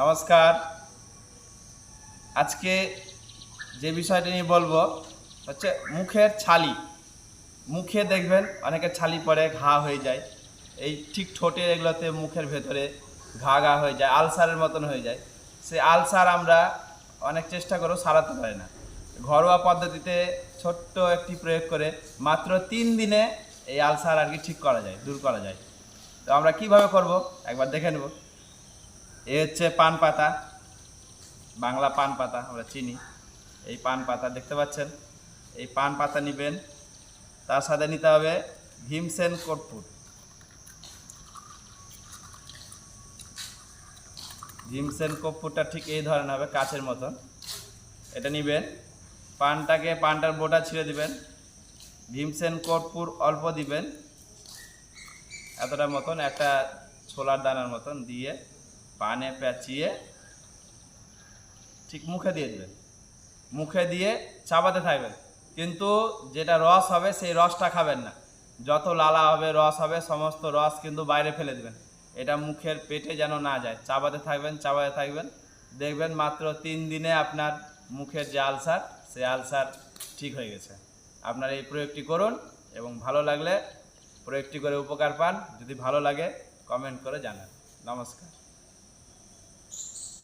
নমস্কার। আজকে যে বিষয়টি নিয়ে বলব হচ্ছে মুখের ছালি। মুখে দেখবেন অনেকের ছালি পরে ঘা হয়ে যায়। এই ঠিক ঠোঁটের এগুলোতে মুখের ভেতরে ঘা ঘা হয়ে যায়, আলসারের মতন হয়ে যায়। সে আলসার আমরা অনেক চেষ্টা করেও সারাতে পারি না। ঘরোয়া পদ্ধতিতে ছোট্ট একটি প্রয়োগ করে মাত্র তিন দিনে এই আলসার আর কি ঠিক করা যায়, দূর করা যায়। তো আমরা কীভাবে করব? একবার দেখে নেব। এ হচ্ছে পান পাতা, বাংলা পান পাতা, আমরা চিনি। এই পান পাতা দেখতে পাচ্ছেন? এই পান পাতা নেবেন, তার সাথে নিতে হবে ভীমসেন কর্পূর। ভীমসেন কর্পূরটা ঠিক এই ধরনের হবে কাছের মতন। এটা নেবেন, পানটাকে, পানটার বোটা ছিঁড়ে দিবেন। ভীমসেন কর্পূর অল্প দিবেন, এতটা মতন, একটা ছোলার দানার মতন দিয়ে পানে পেঁচিয়ে ঠিক মুখে দিয়ে দেবেন। মুখে দিয়ে চাবাতে থাকবেন। কিন্তু যেটা রস হবে সেই রসটা খাবেন না। যত লালা হবে, রস হবে, সমস্ত রস কিন্তু বাইরে ফেলে দেবেন। এটা মুখের পেটে যেন না যায়। চাবাতে থাকবেন চাবাতে থাকবেন। দেখবেন মাত্র তিন দিনে আপনার মুখের যে আলসার, সেই আলসার ঠিক হয়ে গেছে। আপনার এই প্রয়োগটি করুন এবং ভালো লাগলে প্রয়োগটি করে উপকার পান। যদি ভালো লাগে কমেন্ট করে জানান। নমস্কার।